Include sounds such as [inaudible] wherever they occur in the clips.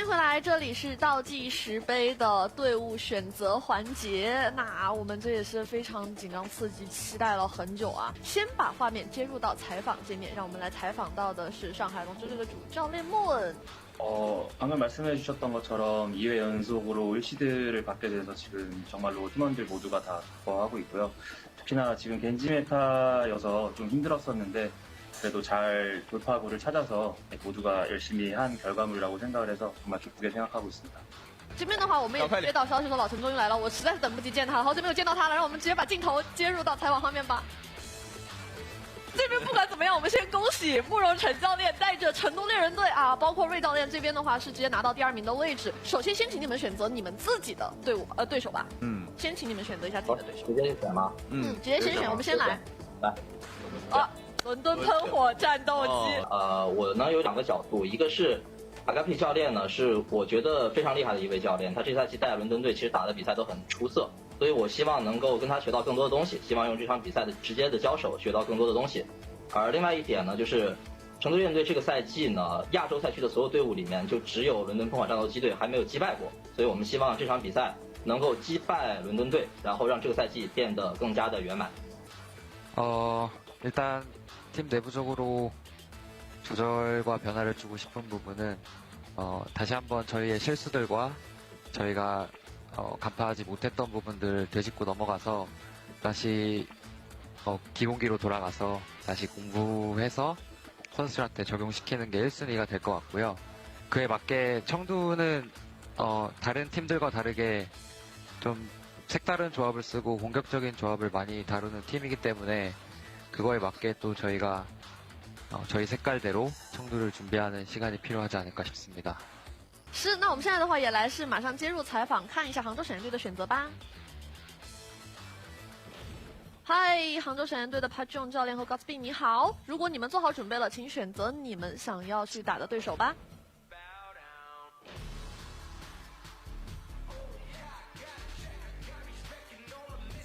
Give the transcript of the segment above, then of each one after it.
迎回来，这里是倒计时杯的队伍选择环节。那我们这也是非常紧张刺激，期待了很久啊！先把画面接入到采访界面，让我们来采访到的是上海龙舟队的主教练莫恩。 어, 방금 말씀해 주셨던 것처럼 2회 연속으로 1시드를 받게 돼서 지금 정말로 팀원들 모두가 다 기뻐하고 있고요. 특히나 지금 겐지 메타여서 좀 힘들었었는데 그래도 잘 돌파구를 찾아서 모두가 열심히 한 결과물이라고 생각을 해서 정말 기쁘게 생각하고 있습니다. 这边的话，我们也接到消息说老陈终于来了，我实在是等不及见他了，好久没有见到他了，让我们直接把镜头接入到采访画面吧。这边不管怎么样，我们先恭喜慕容陈教练带着成都猎人队啊，包括瑞教练这边的话是直接拿到第二名的位置。首先，先请你们选择你们自己的队伍呃对手吧。嗯先请你们选择一下自己的对手。直接选吗？嗯嗯，，直接先选，我们先来。来，啊， 伦敦喷火战斗机。呃，我呢有两个角度，一个是，阿甘佩教练呢是我觉得非常厉害的一位教练，他这赛季带伦敦队其实打的比赛都很出色，所以我希望能够跟他学到更多的东西，希望用这场比赛的直接的交手学到更多的东西。而另外一点呢，就是成都院队这个赛季呢，亚洲赛区的所有队伍里面就只有伦敦喷火战斗机队还没有击败过，所以我们希望这场比赛能够击败伦敦队，然后让这个赛季变得更加的圆满。哦，单。 팀 내부적으로 조절과 변화를 주고 싶은 부분은 어, 다시 한번 저희의 실수들과 저희가 어, 간파하지 못했던 부분들을 되짚고 넘어가서 다시 어, 기본기로 돌아가서 다시 공부해서 선수들한테 적용시키는 게 1순위가 될 것 같고요. 그에 맞게 청두는 어, 다른 팀들과 다르게 좀 색다른 조합을 쓰고 공격적인 조합을 많이 다루는 팀이기 때문에 그거에 맞게 또 저희가 어, 저희 색깔대로 청두를 준비하는 시간이 필요하지 않을까 싶습니다. 是，那我们现在的话也来是马上接入采访，看一下杭州闪电队的选择吧。嗨，杭州闪电队的 p a j o n 教练和 Godsby 你好，如果你们做好准备了，请选择你们想要去打的对手吧。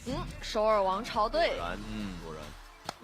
嗯，首尔王朝队 란, 음, 뭐란.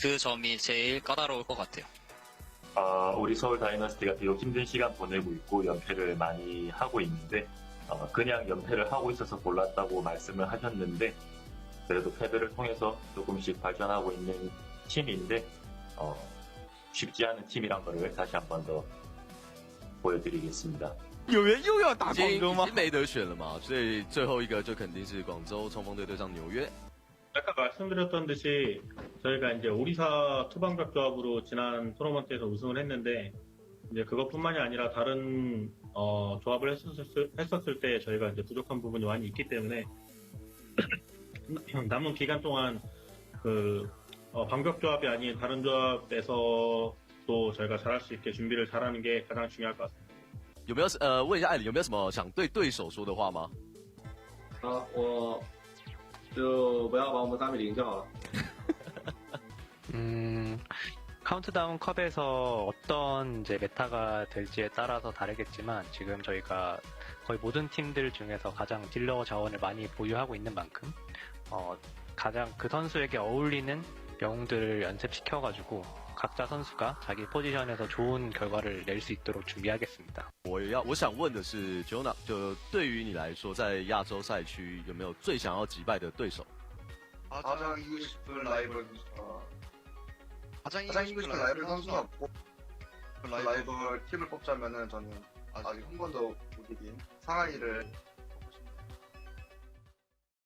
그 점이 제일 까다로울 것 같아요. 어, 우리 서울 다이너스티가 비록 힘든 시간 보내고 있고 연패를 많이 하고 있는데 어, 그냥 연패를 하고 있어서 골랐다고 말씀을 하셨는데 그래도 패배를 통해서 조금씩 발전하고 있는 팀인데 어, 쉽지 않은 팀이란 거를 다시 한 번 더 보여드리겠습니다. 有人又要打已经广州吗已经？没得选了嘛，所以最后一个就肯定是广州冲锋队对上纽约。 아까 말씀드렸던 듯이 저희가 이제 오리사 투방각 조합으로 지난 토너먼트에서 우승을 했는데 이제 그것뿐만이 아니라 다른 어, 조합을 했었을, 했었을 때 저희가 이제 부족한 부분이 많이 있기 때문에 [clears throat] 남은 기간 동안 그 어, 반격 조합이 아닌 다른 조합에서 또 저희가 잘할 수 있게 준비를 잘하는 게 가장 중요할 것 같습니다. 有没有呃问一下艾里有没有什么想对对手说的话吗？啊，我 就不要把我们三比零就好了。 [laughs] 음, 카운트다운 컵에서 어떤 이제 메타가 될지에 따라서 다르겠지만 지금 저희가 거의 모든 팀들 중에서 가장 딜러 자원을 많이 보유하고 있는 만큼 어, 가장 그 선수에게 어울리는 영웅들을 연습시켜가지고 각자 선수가 자기 포지션에서 좋은 결과를 낼 수 있도록 준비하겠습니다. 我要我想问的是，Jonah，就对于你来说，在亚洲赛区有没有最想要击败的对手？ 가장 이기고 싶은 라이벌 어, 가장 이기고 싶은 라이벌 선수가 없고 그 라이벌 팀을 뽑자면은 저는 아직 한 번도 못 이긴 상하이를